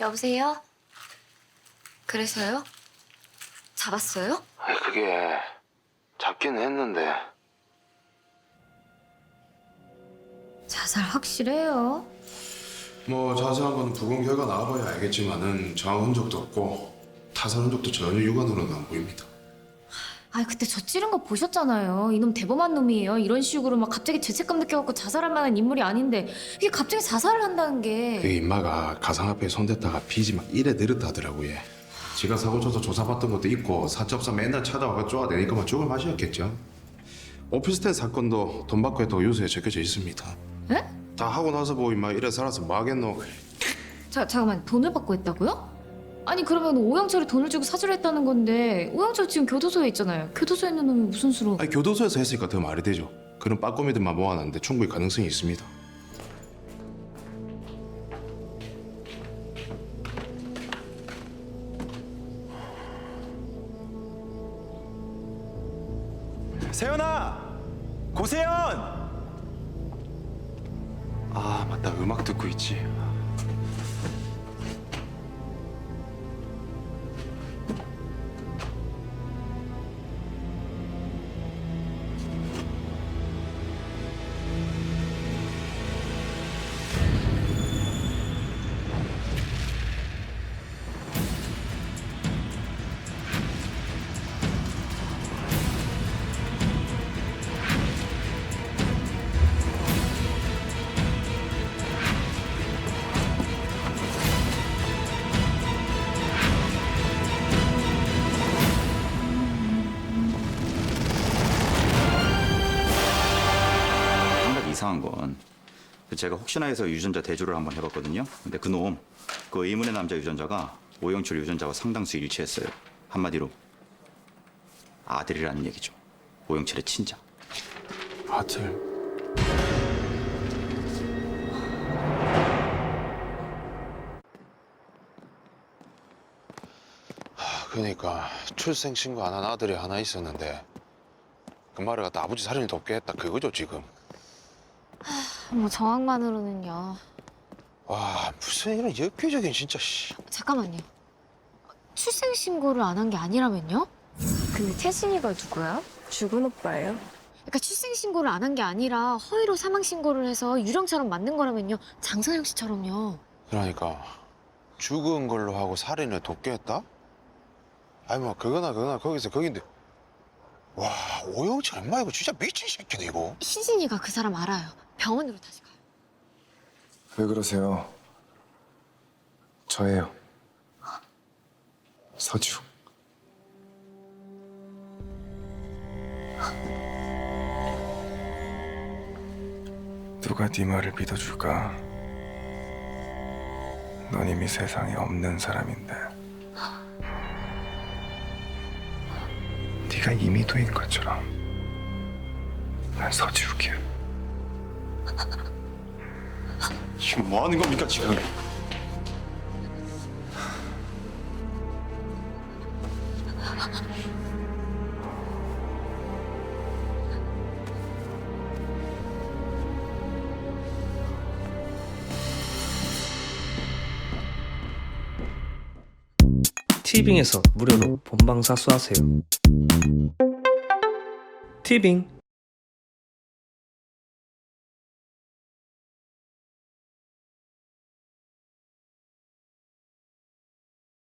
여보세요? 그래서요? 잡았어요? 아니 그게 잡기는 했는데 자살 확실해요. 뭐 자세한 건 부검 결과 나와봐야 알겠지만은 정황 흔적도 없고 타살 흔적도 전혀 육안으로는 안 보입니다. 아 그때 저 찌른 거 보셨잖아요. 이놈 대범한 놈이에요. 이런 식으로 막 갑자기 죄책감 느껴갖고 자살할 만한 인물이 아닌데 이게 갑자기 자살을 한다는 게그 임마가 가상 앞에 손댔다가 빚이 막 이래 내렸다더라고요. 예. 지가 사고 쳐서 조사받던 것도 있고 사업자 맨날 찾아와가 쪼아대니까만 죽을 맛이었겠죠. 오피스텔 사건도 돈 받고 했다고 유서에 적혀져 있습니다. 에? 다 하고 나서 뭐 임마 이래 살아서 뭐 하겠노. 자 잠깐만 돈을 받고 했다고요? 아니 그러면 오영철이 돈을 주고 사주를 했다는 건데 오영철 지금 교도소에 있잖아요. 교도소에 있는 놈이 무슨 수로? 아니 교도소에서 했으니까 더 말이 되죠. 그런 빠꼬미들만 모아놨는데 충분히 가능성이 있습니다. 세연아! 고세연! 아 맞다 음악 듣고 있지 이상한 건 제가 혹시나 해서 유전자 대조를 한번 해봤거든요. 근데 그놈, 그 의문의 남자 유전자가 오영철 유전자와 상당수 일치했어요. 한마디로 아들이라는 얘기죠. 오영철의 친자. 아들. 하, 그러니까 출생 신고 안 한 아들이 하나 있었는데 그 말을 갖다 아버지 살인을 돕게 했다 그거죠 지금. 뭐 정황만으로는요. 와 무슨 이런 엽기적인 진짜 씨. 잠깐만요. 출생 신고를 안 한 게 아니라면요? 근데 태진이가 누구야? 죽은 오빠예요? 그러니까 출생 신고를 안 한 게 아니라 허위로 사망 신고를 해서 유령처럼 만든 거라면요. 장선영 씨처럼요. 그러니까 죽은 걸로 하고 살인을 돕게 했다? 아니 뭐 그거나 그거나 거기서 거긴데 와 오영철 엄마 이거 진짜 미친 새끼네 이거 희진이가 그 사람 알아요. 병원으로 다시 가요. 왜 그러세요? 저예요. 서주. 누가 네 말을 믿어줄까? 넌 이미 세상에 없는 사람인데. 네가 이미 도인 것처럼 난 서지욱이야. 지금 뭐 하는 겁니까 지금 티빙에서 무료로 본방 사수하세요. 티빙